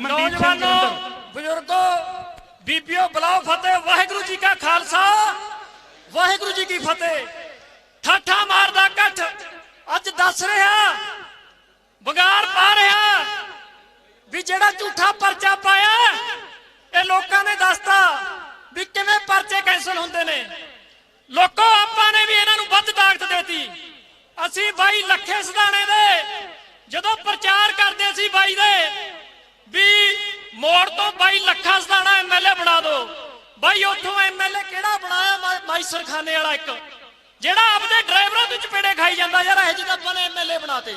ਮਨਦੀਪ ਸਿੰਘ ਨੌਜਵਾਨੋ ਜਲੰਧਰ ਬਜ਼ੁਰਗੋ ਬੀਬੀਓ ਬਲਾਓ ਫਤਿਹ ਵਾਹਿਗੁਰੂ ਜੀ ਕਾ ਖਾਲਸਾ। ਵਾਹਿਗੁਰੂ ਜੀ ਕੀ ਫਤਿਹ। ਠਾਠਾ ਮਾਰਦਾ ਕੱਠ ਅੱਜ ਦੱਸ ਰਿਹਾ ਬਗਾਰ ਪਾ ਰਿਹਾ ਵੀ ਜਿਹੜਾ ਝੂਠਾ ਪਰਚਾ ਪਾਇਆ ਇਹ ਲੋਕਾਂ ਨੇ ਦੱਸਤਾ ਵੀ ਕਿਵੇਂ ਪਰਚੇ ਕੈਂਸਲ ਹੁੰਦੇ ਨੇ। ਲੋਕੋ ਆਪਾਂ ਨੇ ਵੀ ਇਹਨਾਂ ਨੂੰ ਵੱਧ ਤਾਕਤ ਦੇਤੀ। ਅਸੀਂ ਬਾਈ ਲੱਖੇ ਸਦਾਣੇ ਦੇ ਜਦੋਂ ਪ੍ਰਚਾਰ ਕਰਦੇ ਸੀ ਬਾਈ ਦੇ ਵੀ ਮੋੜ ਤੋਂ ਬਾਈ ਲੱਖਾ ਸਦਾਣਾ ਐਮਐਲਏ ਬਣਾ ਦਿਓ ਬਾਈ ਉੱਥੋਂ ਐਮਐਲਏ ਕਿਹੜਾ ਬਣਾਇਆ? ਮਾ- ਮਾਈਸਰ ਵਾਲਾ ਇੱਕ। ਜਿਹੜਾ ਆਪਦੇ ਡਰਾਈਵਰਾਂ ਤੋਂ ਚਪੇੜੇ ਖਾਈ ਜਾਂਦਾ ਯਾਰ, ਇਹ ਜਿਹਦਾ ਆਪਾਂ ਐਮਐਲਏ ਬਣਾਤੇ।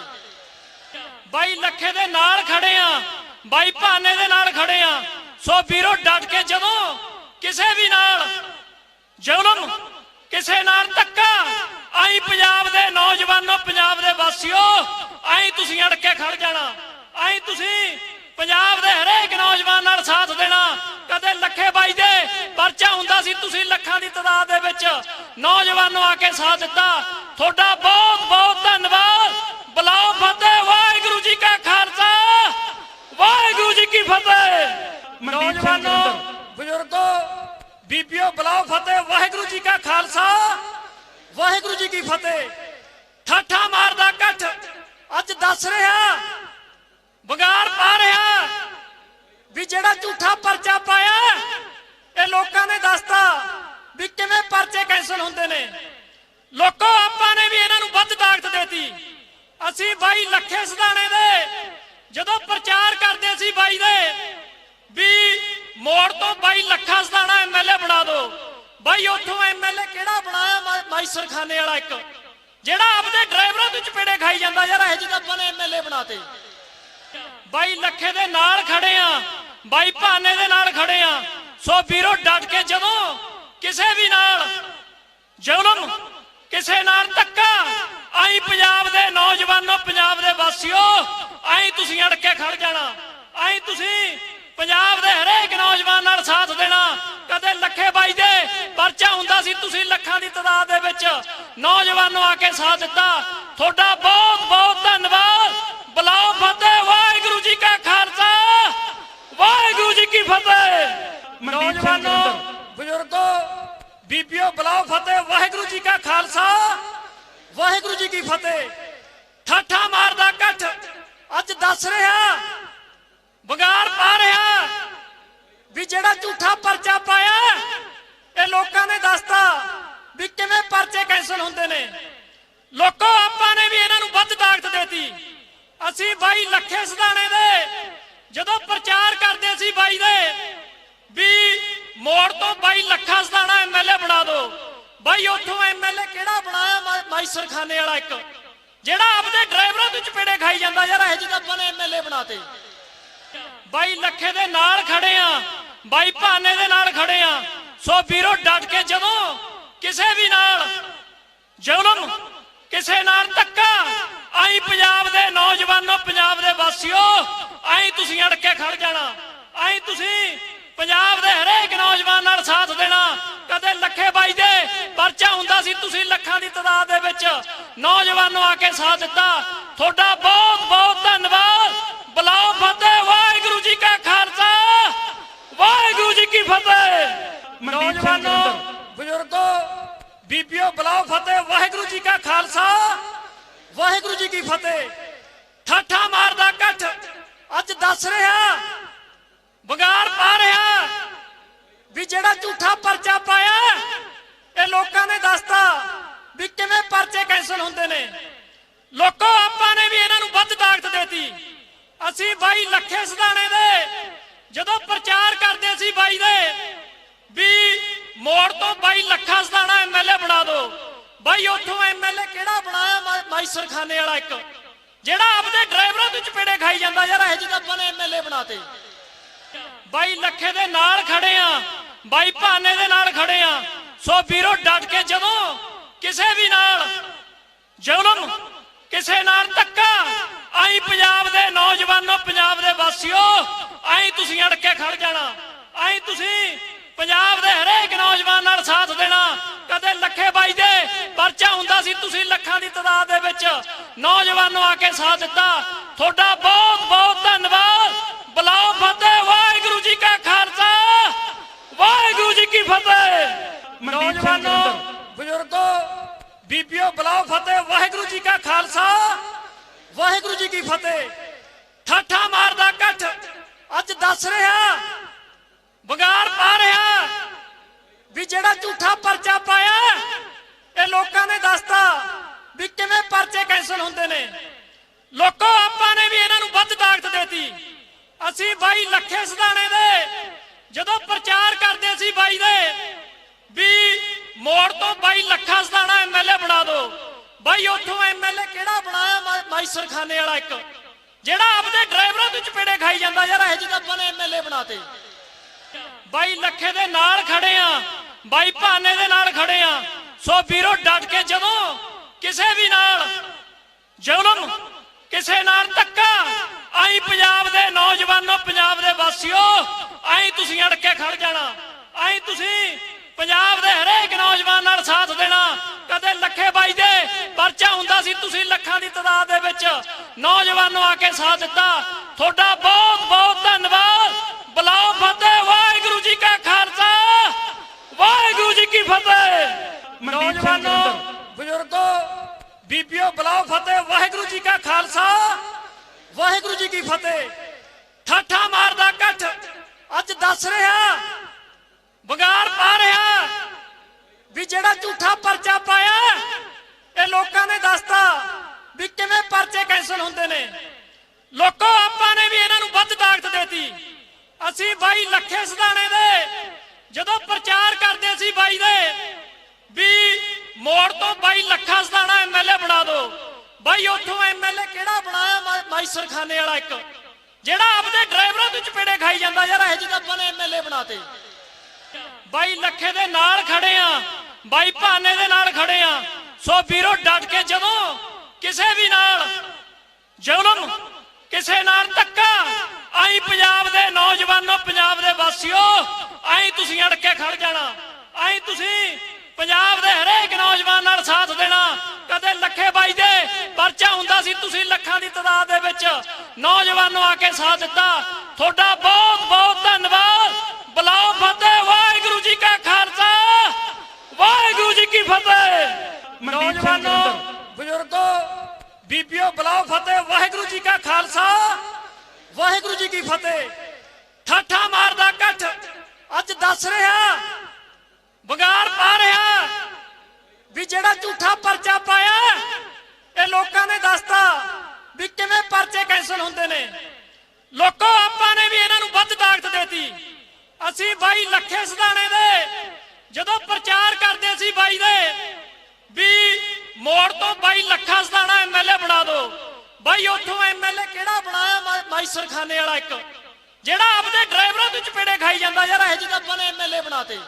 ਬਾਈ ਲੱਖੇ ਦੇ ਨਾਲ ਖੜੇ ਆ। ਬਾਈ ਭਾਨੇ ਦੇ ਨਾਲ ਖੜੇ ਆ। ਸੋ ਵੀਰੋ, ਡਟ ਕੇ ਜਦੋਂ ਕਿਸੇ ਵੀ ਨਾਲ ਜ਼ੁਲਮ ਕਿਸੇ ਨਾਲ ਧੱਕਾ, ਆਈ ਪੰਜਾਬ ਦੇ ਨੌਜਵਾਨੋ, ਪੰਜਾਬ ਦੇ ਵਾਸੀਓ, ਆਈ ਤੁਸੀਂ ਅੜ ਕੇ ਖੜ ਜਾਣਾ। ਆਈ ਤੁਸੀਂ ਪੰਜਾਬ ਦੇ ਹਰੇਕ ਨੌਜਵਾਨ ਨਾਲ ਸਾਥ ਦੇਣਾ ਕਦੇ ਲੱਖੇ ਬਾਈ ਦੇ ਪਰਚਾ ਹੁੰਦਾ ਸੀ ਤੁਸੀਂ ਲੱਖਾਂ ਦੀ ਤਾਦਾਦ ਦੇ ਵਿੱਚ ਨੌਜਵਾਨੋ ਆ ਕੇ ਸਾਥ ਦਿੱਤਾ। ਤੁਹਾਡਾ ਬਹੁਤ ਬਹੁਤ ਧੰਨਵਾਦ। ਬਲਾਓ ਫਤਿਹ ਵਾਹਿਗੁਰੂ ਜੀ ਕਾ ਖਾਲਸਾ। ਵਾਹਿਗੁਰੂ ਜੀ ਕੀ ਫਤਿਹ। ਨੌਜਵਾਨੋ। ਬਜ਼ੁਰਗੋ ਬੀਬੀਓ ਬਲਾਓ ਫਤਿਹ ਵਾਹਿਗੁਰੂ ਜੀ ਕਾ ਖਾਲਸਾ। ਵਾਹਿਗੁਰੂ ਜੀ ਕੀ ਫਤਿਹ। ਠਾਠਾ ਮਾਰਦਾ ਕੱਠ ਅੱਜ ਦੱਸ ਰਿਹਾ ਬਗਾਰ ਪਾ ਰਿਹਾ ਵੀ ਜਿਹੜਾ ਝੂਠਾ ਪਰਚਾ ਪਾਇਆ, ਇਹ ਲੋਕਾਂ ਨੇ ਦੱਸਤਾ ਵੀ ਕਿਵੇਂ ਪਰਚੇ ਕੈਂਸਲ ਹੁੰਦੇ ਨੇ। ਲੋਕੋ, ਆਪਾਂ ਨੇ ਵੀ ਇਹਨਾਂ ਨੂੰ ਵੱਧ ਤਾਕਤ ਦੇਤੀ। ਅਸੀਂ ਬਾਈ ਲੱਖੇ ਸਦਾਣੇ ਦੇ, ਜਦੋਂ ਪ੍ਰਚਾਰ ਕਰਦੇ ਸੀ ਬਾਈ ਦੇ, ਵੀ ਮੋੜ ਤੋਂ ਬਾਈ ਲੱਖਾ ਸਦਾਣਾ ਐਮਐਲਏ ਬਣਾ ਦਿਓ ਬਾਈ, ਉੱਥੋਂ ਐਮਐਲਏ ਕਿਹੜਾ ਬਣਾਇਆ? ਮਾ- ਸਰਖਾਨੇ ਵਾਲਾ ਇੱਕ। ਜਿਹੜਾ ਆਪਦੇ ਡਰਾਈਵਰਾਂ ਦੇ ਚਪੇੜੇ ਖਾਈ ਜਾਂਦਾ, ਯਾਰ ਇਹ ਜਿਹਦਾ ਆਪਾਂ ਨੇ ਐਮਐਲਏ ਬਣਾਤੇ। ਬਾਈ ਲੱਖੇ ਦੇ ਨਾਲ ਖੜੇ ਆ, ਬਾਈ ਭਾਨੇ ਦੇ ਨਾਲ ਖੜੇ ਆ। ਸੋ ਵੀਰੋ, ਡਟ ਕੇ ਜਦੋਂ ਕਿਸੇ ਵੀ ਨਾਲ ਜ਼ੁਲਮ ਕਿਸੇ ਨਾਲ ਧੱਕਾ, ਆਈ ਪੰਜਾਬ ਦੇ ਨੌਜਵਾਨੋ, ਪੰਜਾਬ ਦੇ ਵਾਸੀਓ, ਆਈ ਤੁਸੀਂ ਅੜ ਕੇ ਖੜ ਜਾਣਾ, ਆਈ ਤੁਸੀਂ ਪੰਜਾਬ ਦੇ ਹਰੇਕ ਨੌਜਵਾਨ ਨਾਲ ਸਾਥ ਦੇਣਾ। ਕਦੇ ਲੱਖੇ ਬਾਈ ਦੇ ਪਰਚਾ ਹੁੰਦਾ ਸੀ, ਤੁਸੀਂ ਲੱਖਾਂ ਦੀ ਤਾਦਾਦ ਦੇ ਵਿੱਚ ਨੌਜਵਾਨੋ ਆ ਕੇ ਸਾਥ ਦਿੱਤਾ। ਤੁਹਾਡਾ ਬਹੁਤ ਬਹੁਤ ਧੰਨਵਾਦ। ਬਲਾਓ ਫਤਿਹ ਵਾਹਿਗੁਰੂ ਜੀ ਕਾ ਖਾਲਸਾ ਵਾਹਿਗੁਰੂ ਜੀ ਕੀ ਫਤਿਹ। ਨੌਜਵਾਨੋ। ਬਜ਼ੁਰਗੋ ਬੀਬੀਓ ਬਲਾਓ ਫਤਿਹ। ਵਾਹਿਗੁਰੂ ਜੀ ਕਾ ਖਾਲਸਾ। ਵਾਹਿਗੁਰੂ ਜੀ ਕੀ ਫਤਿਹ। ਠਾਠਾ ਮਾਰਦਾ ਕੱਠ ਅੱਜ ਦੱਸ ਰਿਹਾ ਬਗਾਰ ਪਾ ਰਿਹਾ ਵੀ ਜਿਹੜਾ ਝੂਠਾ ਪਰਚਾ ਪਾਇਆ ਇਹ ਲੋਕਾਂ ਨੇ ਦੱਸਤਾ ਵੀ ਕਿਵੇਂ ਪਰਚੇ ਕੈਂਸਲ ਹੁੰਦੇ ਨੇ। ਲੋਕੋ ਆਪਾਂ ਨੇ ਵੀ ਇਹਨਾਂ ਨੂੰ ਵੱਧ ਤਾਕਤ ਦੇਤੀ। ਅਸੀਂ ਬਾਈ ਲੱਖੇ ਸਦਾਣੇ ਦੇ ਜਦੋਂ ਪ੍ਰਚਾਰ ਕਰਦੇ ਸੀ ਬਾਈ ਦੇ, ਵੀ ਮੋੜ ਤੋਂ ਬਾਈ ਲੱਖਾ ਸਦਾਣਾ ਐਮਐਲਏ ਬਣਾ ਦਿਓ ਬਾਈ ਉੱਥੋਂ ਐਮਐਲਏ ਕਿਹੜਾ ਬਣਾਇਆ? ਮਾ- ਮਾਈਸਰ ਵਾਲਾ ਇੱਕ। ਜਿਹੜਾ ਆਪਦੇ ਡਰਾਈਵਰਾਂ ਤੋਂ ਚਪੇੜੇ ਖਾਈ ਜਾਂਦਾ ਯਾਰ, ਇਹ ਜਿਹਦਾ ਆਪਾਂ ਨੇ ਐਮਐਲਏ ਬਣਾਤੇ। ਬਾਈ ਲੱਖੇ ਦੇ ਨਾਲ ਖੜੇ ਆ, ਬਾਈ ਭਾਨੇ ਦੇ ਨਾਲ ਖੜੇ ਆ। ਸੋ ਵੀਰੋ, ਡਟ ਕੇ ਜਦੋਂ ਕਿਸੇ ਵੀ ਨਾਲ ਜ਼ੁਲਮ ਕਿਸੇ ਨਾਲ ਧੱਕਾ, ਆਈ ਪੰਜਾਬ ਦੇ ਨੌਜਵਾਨੋ ਪੰਜਾਬ ਵਾਸੀਓ ਆਈ ਤੁਸੀਂ ਅੜ ਕੇ ਖੜ ਜਾਣਾ। ਆਈ ਤੁਸੀਂ ਪੰਜਾਬ ਦੇ ਹਰੇਕ ਨੌਜਵਾਨ ਨਾਲ ਸਾਥ ਦੇਣਾ। ਕਦੇ ਲੱਖੇ ਬਾਈ ਦੇ ਪਰਚਾ ਹੁੰਦਾ ਸੀ ਤੁਸੀਂ ਲੱਖਾਂ ਦੀ ਤਾਦਾਦ ਦੇ ਵਿੱਚ ਨੌਜਵਾਨੋ ਆ ਕੇ ਸਾਥ ਦਿੱਤਾ। ਤੁਹਾਡਾ ਬਹੁਤ ਬਹੁਤ ਧੰਨਵਾਦ। ਬਲਾਓ ਫਤਿਹ ਵਾਹਿਗੁਰੂ ਜੀ ਕਾ ਖਾਲਸਾ। ਵਾਹਿਗੁਰੂ ਜੀ ਕੀ ਫਤਿਹ। ਨੌਜਵਾਨੋ। ਬਜ਼ੁਰਗੋ ਬੀਬੀਓ ਬਲਾਓ ਫਤਿਹ ਵਾਹਿਗੁਰੂ ਜੀ ਕਾ ਖਾਲਸਾ। ਵਾਹਿਗੁਰੂ ਜੀ ਕੀ ਫਤਿਹ। ਠਾਠਾ ਦੱਸ ਰਿਹਾ ਬਗਾਰ ਪਾ ਰਿਹਾ ਵੀ ਜਿਹੜਾ ਝੂਠਾ ਪਰਚਾ ਪਾਇਆ, ਇਹ ਲੋਕਾਂ ਨੇ ਦੱਸਤਾ ਵੀ ਕਿਵੇਂ ਪਰਚੇ ਕੈਂਸਲ ਹੁੰਦੇ ਨੇ। ਲੋਕੋ, ਆਪਾਂ ਨੇ ਵੀ ਇਹਨਾਂ ਨੂੰ ਵੱਧ ਤਾਕਤ ਦੇਤੀ। ਅਸੀਂ ਬਾਈ ਲੱਖੇ ਸਦਾਣੇ ਦੇ, ਜਦੋਂ ਪ੍ਰਚਾਰ ਕਰਦੇ ਸੀ ਬਾਈ ਦੇ, ਵੀ ਮੋੜ ਤੋਂ ਬਾਈ ਲੱਖਾ ਸਦਾਣਾ ਐਮਐਲਏ ਬਣਾ ਦਿਓ ਬਾਈ, ਉੱਥੋਂ ਐਮਐਲਏ ਕਿਹੜਾ ਬਣਾਇਆ? ਮਾ- ਸਰਖਾਨੇ ਵਾਲਾ ਇੱਕ। ਜਿਹੜਾ ਆਪਦੇ ਡਰਾਈਵਰਾਂ ਤੋਂ ਚਪੇੜੇ ਖਾਈ ਜਾਂਦਾ ਯਾਰ, ਇਹ ਜਿਹਦਾ ਆਪਾਂ ਐਮਐਲਏ ਬਣਾਤੇ। ਬਾਈ ਲੱਖੇ ਦੇ ਨਾਲ ਖੜੇ ਆ, ਬਾਈ ਭਾਨੇ ਦੇ ਨਾਲ ਖੜੇ ਆ। ਸੋ ਵੀਰੋ, ਡਟ ਕੇ ਜਦੋਂ ਕਿਸੇ ਵੀ ਨਾਲ ਜ਼ੁਲਮ ਕਿਸੇ ਨਾਲ ਧੱਕਾ, ਆਈ ਪੰਜਾਬ ਦੇ ਨੌਜਵਾਨੋ, ਪੰਜਾਬ ਦੇ ਵਾਸੀਓ, ਆਈ ਤੁਸੀਂ ਅੜ ਕੇ ਖੜ ਜਾਣਾ। ਆਈ ਤੁਸੀਂ ਪੰਜਾਬ ਦੇ ਹਰੇਕ ਨੌਜਵਾਨ ਨਾਲ ਸਾਥ ਦੇਣਾ। ਕਦੇ ਲੱਖੇ ਬਾਈ ਦੇ ਪਰਚਾ ਹੁੰਦਾ ਸੀ ਤੁਸੀਂ ਲੱਖਾਂ ਦੀ ਤਦਾਦ ਦੇ ਵਿੱਚ ਨੌਜਵਾਨੋ ਆ ਕੇ ਸਾਥ ਦਿੱਤਾ। ਤੁਹਾਡਾ ਬਹੁਤ ਬਹੁਤ ਧੰਨਵਾਦ। ਬਲਾਓ ਫਤਿਹ ਵਾਹਿਗੁਰੂ ਜੀ ਕਾ ਖਾਲਸਾ। ਵਾਹਿਗੁਰੂ ਜੀ ਕੀ ਫਤਿਹ। ਨੌਜਵਾਨੋ ਬਜ਼ੁਰਗੋ ਬੀਬੀਓ ਬਲਾਓ ਫਤਿਹ ਵਾਹਿਗੁਰੂ ਜੀ ਕਾ ਖਾਲਸਾ। ਵਾਹਿਗੁਰੂ ਜੀ ਕੀ ਫਤਿਹ। ਠਾਠਾ ਮਾਰਦਾ ਇਕੱਠ। ਅੱਜ ਦੱਸ ਰਿਹਾ ਵਗਾਰ ਪਾ ਰਿਹਾ ਵੀ ਜਿਹੜਾ ਝੂਠਾ ਪਰਚਾ ਪਾਇਆ ਲੋਕਾਂ ਨੇ ਦੱਸਤਾ ਵੀ ਕਿਵੇਂ ਪਰਚੇ ਕੈਂਸਲ ਹੁੰਦੇ ਨੇ। ਲੋਕੋ, ਆਪਾਂ ਨੇ ਵੀ ਇਹਨਾਂ ਨੂੰ ਵੱਧ ਤਾਕਤ ਦੇਤੀ। ਅਸੀਂ ਬਾਈ ਲੱਖੇ ਸਦਾਣੇ ਦੇ, ਜਦੋਂ ਪ੍ਰਚਾਰ ਕਰਦੇ ਸੀ ਬਾਈ ਦੇ, ਵੀ ਮੋੜ ਤੋਂ ਬਾਈ ਲੱਖਾ ਸਦਾਣਾ ਐਮਐਲਏ ਬਣਾ ਦਿਓ ਬਾਈ, ਉੱਥੋਂ ਐਮਐਲਏ ਕਿਹੜਾ ਬਣਾਇਆ? ਮਾ- ਸਰਖਾਨੇ ਵਾਲਾ ਇੱਕ। ਜਿਹੜਾ ਆਪਦੇ ਡਰਾਈਵਰਾਂ ਦੇ ਚਪੇੜੇ ਖਾਈ ਜਾਂਦਾ ਯਾਰ, ਇਹ ਜਿਹਦਾ ਆਪਾਂ ਨੇ ਐਮਐਲਏ ਬਣਾਤੇ। ਬਾਈ ਲੱਖੇ ਦੇ ਨਾਲ ਖੜੇ ਆ, ਬਾਈ ਭਾਨੇ ਦੇ ਨਾਲ ਖੜੇ ਆ। ਸੋ ਵੀਰੋ, ਡਟ ਕੇ ਜਦੋਂ ਕਿਸੇ ਵੀ ਨਾਲ। ਜ਼ੁਲਮ ਕਿਸੇ ਨਾਲ ਧੱਕਾ। ਆਈ ਪੰਜਾਬ ਦੇ ਨੌਜਵਾਨੋ, ਪੰਜਾਬ ਦੇ ਵਾਸੀਓ, ਆਈ ਤੁਸੀਂ ਅੜ ਕੇ ਖੜ ਜਾਣਾ। ਆਈ ਤੁਸੀਂ ਪੰਜਾਬ ਦੇ ਹਰੇਕ ਨੌਜਵਾਨ ਨਾਲ ਸਾਥ ਦੇਣਾ। ਕਦੇ ਲੱਖੇ ਬਾਈ ਦੇ ਪਰਚਾ ਹੁੰਦਾ ਸੀ, ਤੁਸੀਂ ਲੱਖਾਂ ਦੀ ਤਾਦਾਦ ਦੇ ਵਿੱਚ ਨੌਜਵਾਨੋ ਆ ਕੇ ਸਾਥ ਦਿੱਤਾ। ਤੁਹਾਡਾ ਬਹੁਤ ਬਹੁਤ ਧੰਨਵਾਦ ਬਲਾਓ ਫਤਿਹ ਵਾਹਿਗੁਰੂ ਜੀ ਕਾ ਖਾਲਸਾ ਵਾਹਿਗੁਰੂ ਜੀ ਕੀ ਫਤਿਹ ਮਨਦੀਪ ਸਿੰਘ ਨੌਜਵਾਨੋ ਜਲੰਧਰ। ਬਜ਼ੁਰਗੋ ਬੀਬੀਓ ਬਲਾਓ ਫਤਿਹ, ਵਾਹਿਗੁਰੂ ਜੀ ਕਾ ਖਾਲਸਾ। ਵਾਹਿਗੁਰੂ ਜੀ ਕੀ ਫਤਿਹ। ਠਾਠਾ ਮਾਰਦਾ ਇਕੱਠ। ਅੱਜ ਦੱਸ ਰਿਹਾ ਬਗਾਰ ਪਾ ਰਿਹਾ ਵੀ ਜਿਹੜਾ ਝੂਠਾ ਪਰਚਾ ਪਾਇਆ, ਇਹ ਲੋਕਾਂ ਨੇ ਦੱਸਤਾ ਵੀ ਕਿਵੇਂ ਪਰਚੇ ਕੈਂਸਲ ਹੁੰਦੇ ਨੇ। ਲੋਕੋ, ਆਪਾਂ ਨੇ ਵੀ ਇਹਨਾਂ ਨੂੰ ਵੱਧ ਤਾਕਤ ਦੇਤੀ। ਅਸੀਂ ਬਾਈ ਲੱਖੇ ਸਦਾਣੇ ਦੇ ਜਦੋਂ ਪ੍ਰਚਾਰ ਕਰਦੇ ਸੀ ਬਾਈ ਦੇ, ਵੀ ਮੋੜ ਤੋਂ ਬਾਈ ਲੱਖਾ ਸਦਾਣਾ ਐਮਐਲਏ ਬਣਾ ਦਿਓ ਬਾਈ ਉੱਥੋਂ ਐਮਐਲਏ ਕਿਹੜਾ ਬਣਾਇਆ? ਮਾ- ਮਾਈਸਰ ਵਾਲਾ ਇੱਕ। ਜਿਹੜਾ ਆਪਦੇ ਡਰਾਈਵਰਾਂ ਤੋਂ ਚਪੇੜੇ ਖਾਈ ਜਾਂਦਾ ਯਾਰ, ਇਹ ਜਿਹਦਾ ਆਪਾਂ ਐਮਐਲਏ ਬਣਾਤੇ। ਬਾਈ ਲੱਖੇ ਦੇ ਨਾਲ ਖੜੇ ਆ। ਬਾਈ ਭਾਨੇ ਦੇ ਨਾਲ ਖੜੇ ਆ। ਸੋ ਵੀਰੋ, ਡਟ ਕੇ ਜਦੋਂ ਕਿਸੇ ਵੀ ਨਾਲ ਜ਼ੁਲਮ ਕਿਸੇ ਨਾਲ ਧੱਕਾ, ਆਈ ਪੰਜਾਬ ਦੇ ਨੌਜਵਾਨੋ, ਪੰਜਾਬ ਦੇ ਵਾਸੀਓ, ਆਈ ਤੁਸੀਂ ਅੜ ਕੇ ਖੜ ਜਾਣਾ। ਆਈ ਤੁਸੀਂ ਪੰਜਾਬ ਦੇ ਹਰੇਕ ਨੌਜਵਾਨ ਨਾਲ ਸਾਥ ਦੇਣਾ ਕਦੇ ਲੱਖੇ ਬਾਈ ਦੇ ਪਰਚਾ ਹੁੰਦਾ ਸੀ ਤੁਸੀਂ ਲੱਖਾਂ ਦੀ ਤਾਦਾਦ ਦੇ ਵਿੱਚ ਨੌਜਵਾਨੋ ਆ ਕੇ ਸਾਥ ਦਿੱਤਾ। ਤੁਹਾਡਾ ਬਹੁਤ ਬਹੁਤ ਧੰਨਵਾਦ। ਬਲਾਓ ਫਤਿਹ ਵਾਹਿਗੁਰੂ ਜੀ ਕਾ ਖਾਲਸਾ। ਵਾਹਿਗੁਰੂ ਜੀ ਕੀ ਫਤਿਹ। ਨੌਜਵਾਨੋ। ਬਜ਼ੁਰਗੋ ਬੀਬੀਓ ਬਲਾਓ ਫਤਿਹ ਵਾਹਿਗੁਰੂ ਜੀ ਕਾ ਖਾਲਸਾ। ਵਾਹਿਗੁਰੂ ਜੀ ਕੀ ਫਤਿਹ। ਠਾਠਾ ਮਾਰਦਾ ਇਕੱਠ ਅੱਜ ਦੱਸ ਰਿਹਾ ਬਗਾਰ ਪਾ ਰਿਹਾ ਵੀ ਜਿਹੜਾ ਝੂਠਾ ਪਰਚਾ ਪਾਇਆ, ਇਹ ਲੋਕਾਂ ਨੇ ਦੱਸਤਾ ਵੀ ਕਿਵੇਂ ਪਰਚੇ ਕੈਂਸਲ ਹੁੰਦੇ ਨੇ। ਲੋਕੋ, ਆਪਾਂ ਨੇ ਵੀ ਇਹਨਾਂ ਨੂੰ ਵੱਧ ਤਾਕਤ ਦੇਤੀ। ਅਸੀਂ ਬਾਈ ਲੱਖੇ ਸਦਾਣੇ ਦੇ, ਜਦੋਂ ਪ੍ਰਚਾਰ ਕਰਦੇ ਸੀ ਬਾਈ ਦੇ, ਵੀ ਮੋੜ ਤੋਂ ਬਾਈ ਲੱਖਾ ਸਦਾਣਾ ਐਮਐਲਏ ਬਣਾ ਦਿਓ ਬਾਈ, ਉੱਥੋਂ ਐਮਐਲਏ ਕਿਹੜਾ ਬਣਾਇਆ? ਮਾ- ਸਰਖਾਨੇ ਵਾਲਾ ਇੱਕ। ਜਿਹੜਾ ਆਪਦੇ ਡਰਾਈਵਰਾਂ ਦੇ ਚਪੇੜੇ ਖਾਈ ਜਾਂਦਾ, ਯਾਰ ਇਹ ਜਿਹਦਾ ਆਪਾਂ ਨੇ ਐਮਐਲਏ ਬਣਾਤੇ।